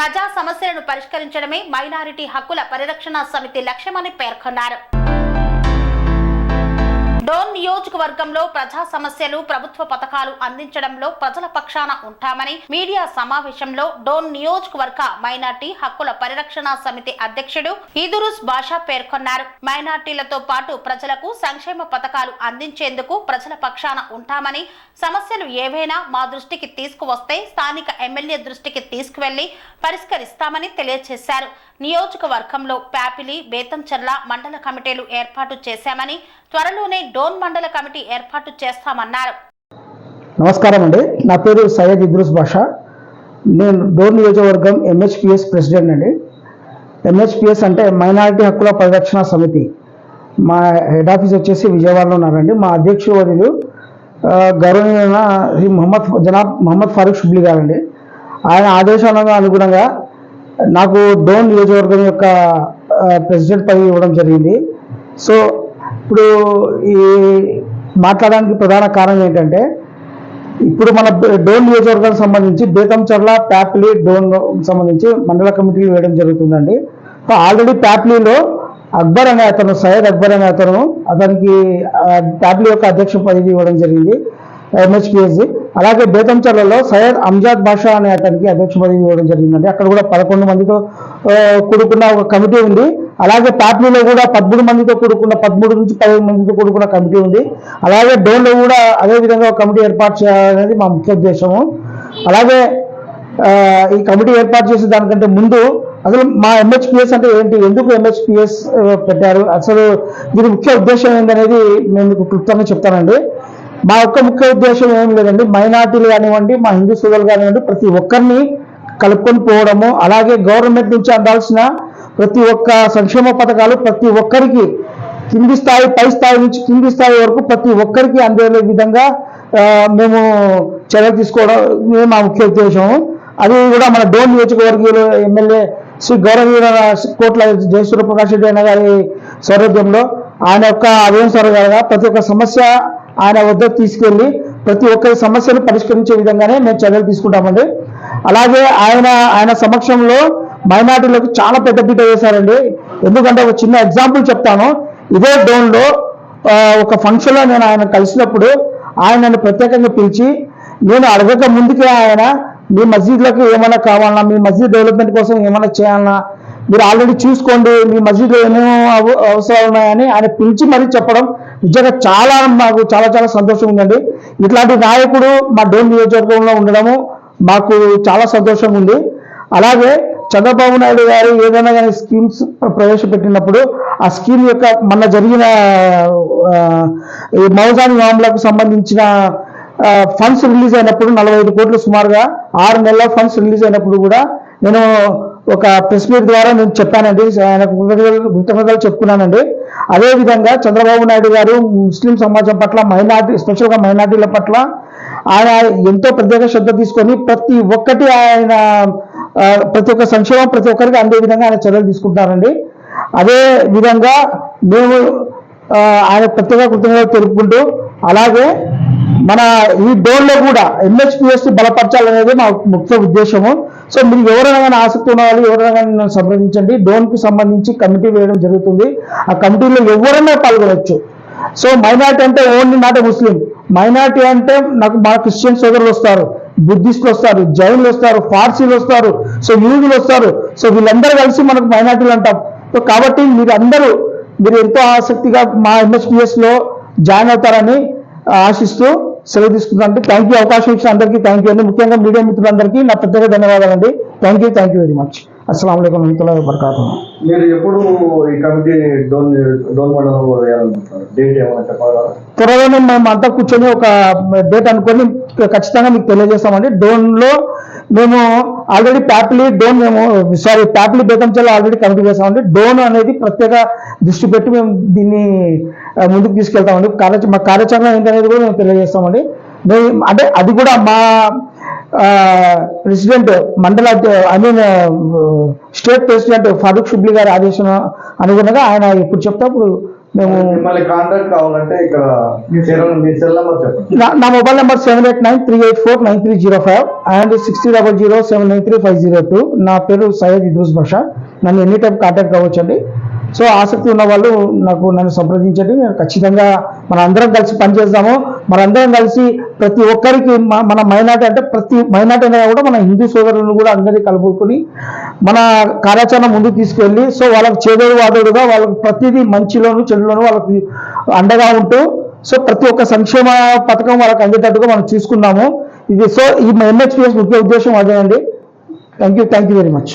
ప్రజా సమస్యలను పరిష్కరించడమే మైనారిటీ హక్కుల పరిరక్షణ సమితి లక్ష్యమని పేర్కొన్నారు. డోన్ నియోజకవర్గంలో ప్రజా సమస్యలు ప్రభుత్వ పథకాలు అందించడంలో ప్రజల పక్షాన ఉంటామని మీడియా సమావేశంలో డోన్ నియోజకవర్గ మైనార్టీ హక్కుల పరిరక్షణ సమితి అధ్యక్షుడు ఈదురుస్ బాషా పేర్కొన్నారు. మైనార్టీలతో పాటు ప్రజలకు సంక్షేమ పథకాలు అందించేందుకు ప్రజల పక్షాన ఉంటామని సమస్యలు ఏవైనా మా దృష్టికి తీసుకువస్తే స్థానిక ఎమ్మెల్యే దృష్టికి తీసుకువెళ్ళి పరిష్కరిస్తామని తెలియజేశారు. నియోజకవర్గంలో ప్యాపిలి బేతంచెర్ల మండల కమిటీలు ఏర్పాటు చేశామని త్వరలోనే డోన్ మండల కమిటీ ఏర్పాటు చేస్తామన్నారు. నమస్కారం అండి. నా పేరు సయ్యద్ ఇద్రూస్ బాషా. నేను డోర్ నియోజకవర్గం ఎంహెచ్పిఎస్ ప్రెసిడెంట్ అండి. ఎంహెచ్పిఎస్ అంటే మైనారిటీ హక్కుల పరిరక్షణ సమితి. మా హెడ్ ఆఫీస్ వచ్చేసి విజయవాడలో ఉన్నారండి. మా అధ్యక్షుడు వర్యులు ఆ, గౌరవనీయులైన శ్రీ మొహమ్మద్ జనాబ్ మొహమ్మద్ ఫారూక్ షుబ్లీ గారండి. ఆయన ఆదేశాలకు అనుగుణంగా నాకు డోన్ నియోజకవర్గం యొక్క ప్రెసిడెంట్ పదవి ఇవ్వడం జరిగింది. సో ఇప్పుడు ఈ మాట్లాడడానికి ప్రధాన కారణం ఏంటంటే ఇప్పుడు మన డోన్ నియోజకవర్గానికి సంబంధించి బేతంచర్ల ప్యాప్లీ డోన్ సంబంధించి మండల కమిటీలు వేయడం జరుగుతుందండి. సో ఆల్రెడీ ప్యాప్లీలో అక్బర్ అనే అతను సయ్యద్ అక్బర్ అనే అతను అతనికి ప్యాప్లీ యొక్క అధ్యక్ష పదవి ఇవ్వడం జరిగింది ఎంహెచ్పిఎస్సి అలాగే బేతంచర్లలో సయ్యద్ అంజాద్ బాషా అనే అతనికి అధ్యక్ష పదవి ఇవ్వడం జరిగిందండి. అక్కడ కూడా పదకొండు మందితో కూడుకున్న ఒక కమిటీ ఉంది. అలాగే ప్యాప్లీలో కూడా పదమూడు మందితో కూడుకున్న పదమూడు నుంచి పదిహేను మందితో కూడుకున్న కమిటీ ఉంది. అలాగే డోన్లో కూడా అదే విధంగా ఒక కమిటీ ఏర్పాటు చేయాలనేది మా ముఖ్య ఉద్దేశము. అలాగే ఈ కమిటీ ఏర్పాటు చేసే దానికంటే ముందు అసలు మా ఎంహెచ్పిఎస్ అంటే ఏంటి? ఎందుకు ఎంహెచ్పిఎస్ పెట్టారు? అసలు దీని ముఖ్య ఉద్దేశం ఏంటనేది నేను మీకు క్లుప్తంగా చెప్తానండి. మా యొక్క ముఖ్య ఉద్దేశం ఏం లేదండి. మైనార్టీలు కానివ్వండి మా హిందూ సోదరులు కానివ్వండి ప్రతి ఒక్కరిని కలుపుకొని పోవడము అలాగే గవర్నమెంట్ నుంచి అందాల్సిన ప్రతి ఒక్క సంక్షేమ పథకాలు ప్రతి ఒక్కరికి కింది స్థాయి పై స్థాయి నుంచి కింది స్థాయి వరకు ప్రతి ఒక్కరికి అందే విధంగా మేము చర్యలు తీసుకోవడం మేము మా ముఖ్య ఉద్దేశం అది కూడా మన డోన్ నియోజకవర్గీయులు ఎమ్మెల్యే శ్రీ గౌరవీర కోట్ల జయసూర్య ప్రకాష్ రెడ్డి అన్న గారి సౌరభ్యంలో ఆయన యొక్క అభివృద్ధిగా ప్రతి ఒక్క సమస్య ఆయన వద్దకు తీసుకెళ్ళి ప్రతి ఒక్కరి సమస్యను పరిష్కరించే విధంగానే మేము చర్యలు తీసుకుంటామండి. అలాగే ఆయన ఆయన సమక్షంలో మైనార్టీలకు చాలా పెద్ద పీట వేశారండి. ఎందుకంటే ఒక చిన్న ఎగ్జాంపుల్ చెప్తాను. ఇదే డోన్లో ఒక ఫంక్షన్లో నేను ఆయన కలిసినప్పుడు ఆయన నన్ను ప్రత్యేకంగా పిలిచి నేను అడగక ముందుకే ఆయన మీ మసీద్లకు ఏమైనా కావాలన్నా మీ మసీద్ డెవలప్మెంట్ కోసం ఏమైనా చేయాలన్నా మీరు ఆల్రెడీ చూసుకోండి మీ మసీద్లో ఏమేమో అవ- అవసరాలు ఉన్నాయని ఆయన పిలిచి మరీ చెప్పడం నిజంగా చాలా మాకు చాలా చాలా సంతోషం ఉందండి. ఇట్లాంటి నాయకుడు మా డోన్ నియోజకవర్గంలో ఉండడము మాకు చాలా సంతోషం ఉంది. అలాగే చంద్రబాబు నాయుడు గారు ఏదైనా కానీ స్కీమ్స్ ప్రవేశపెట్టినప్పుడు ఆ స్కీమ్ యొక్క మన జరిగిన ఈ మౌజాని మామూలకు సంబంధించిన ఫండ్స్ రిలీజ్ అయినప్పుడు నలభై ఐదు కోట్లు సుమారుగా ఆరు నెలల ఫండ్స్ రిలీజ్ అయినప్పుడు కూడా నేను ఒక ప్రెస్ మీట్ ద్వారా నేను చెప్పానండి. ఆయనకు కృతజ్ఞతలు చెప్పుకున్నానండి. అదేవిధంగా చంద్రబాబు నాయుడు గారు ముస్లిం సమాజం పట్ల మైనార్టీ స్పెషల్గా మైనార్టీల పట్ల ఆయన ఎంతో ప్రత్యేక శ్రద్ధ తీసుకొని ప్రతి ఒక్కటి ఆయన ప్రతి ఒక్క సంక్షేమం ప్రతి ఒక్కరికి అందే విధంగా ఆయన చర్యలు తీసుకుంటారండి అదే విధంగా మేము ఆయన ప్రత్యేక కృతజ్ఞతలు తెలుపుకుంటూ అలాగే మన ఈ డోన్లో కూడా ఎంహెచ్పిఎస్ బలపరచాలనేది మా ముఖ్య ఉద్దేశము. సో మీరు ఎవరైనా కానీ ఆసక్తి ఉన్న వాళ్ళు ఎవరైనా కానీ నన్ను సంప్రదించండి. డోన్కు సంబంధించి కమిటీ వేయడం జరుగుతుంది. ఆ కమిటీలో ఎవరైనా పాల్గొనవచ్చు సో మైనార్టీ అంటే ఓన్లీ నాట్ ముస్లిం. మైనార్టీ అంటే నాకు మా క్రిస్టియన్ సోదరులు వస్తారు బుద్ధిస్టులు వస్తారు జైన్లు వస్తారు ఫార్సీలు వస్తారు సో యూదులు వస్తారు. సో వీళ్ళందరూ కలిసి మనకు మైనార్టీలు అంటాం. సో కాబట్టి మీరు అందరూ మీరు ఎంతో ఆసక్తిగా మా ఎంఎస్పిఎస్లో జాయిన్ అవుతారని ఆశిస్తూ సెలవు తీసుకుంటాను థ్యాంక్ యూ అవకాశం ఇచ్చిన అందరికీ థ్యాంక్ యూ అండి. ముఖ్యంగా మీడియా మిత్రులందరికీ నా ప్రత్యేక ధన్యవాదాలండి. Thank you thank you very much అస్సలం అయికం వరహతుల్లాహి వబర్కాతు మీరు ఎప్పుడు ఈ కమిటీ డోన్ డోన్ మండలంలో వేయాలనుకుంటున్నారు? డేట్ ఏమైనా చెప్పగలరా? త్వరలోనే మేము అంతా కూర్చొని ఒక డేట్ అనుకొని ఖచ్చితంగా మీకు తెలియజేస్తామండి. డోన్లో మేము ఆల్రెడీ ప్యాప్లీ డోన్ మేము సారీ ప్యాప్లీ బేతంచల్లో ఆల్రెడీ కమిటీ చేస్తామండి డోన్ అనేది ప్రత్యేక దృష్టి పెట్టి మేము దీన్ని ముందుకు తీసుకెళ్తామండి. కార్య మా కార్యాచరణ ఏంటనేది కూడా మేము తెలియజేస్తామండి. మేము అంటే అది కూడా మా ప్రెసిడెంట్ మండల I mean state president Farooq Shibli గారి ఆదేశం అనుగుణంగా ఆయన ఎప్పుడు చెప్తే అప్పుడు మేము నా mobile number seven eight nine three eight four nine three zero five and sixty double zero seven nine three five zero two. నా పేరు సయ్యద్ ఇద్రూస్ భాష. నన్ను ఎనీ టైం కాంటాక్ట్ కావచ్చండి. సో ఆసక్తి ఉన్న వాళ్ళు నాకు నన్ను సంప్రదించండి. నేను ఖచ్చితంగా మన అందరం కలిసి పనిచేస్తాము. మనందరం కలిసి ప్రతి ఒక్కరికి మన మైనార్టీ అంటే ప్రతి మైనార్టీ అనేది కూడా మన హిందూ సోదరులను కూడా అందరినీ కలుపుకొని మన కార్యాచరణ ముందుకు తీసుకెళ్ళి సో వాళ్ళకి చేదోడు వాదోడుగా వాళ్ళకి ప్రతిదీ మంచిలోను చెడులోను వాళ్ళకి అండగా ఉంటూ సో ప్రతి ఒక్క సంక్షేమ పథకం వాళ్ళకి అందేటట్టుగా మనం చూసుకున్నాము. ఇది సో ఈ ఎంహెచ్పిఎస్ ముఖ్య ఉద్దేశం అదేనండి. Thank you thank you very much.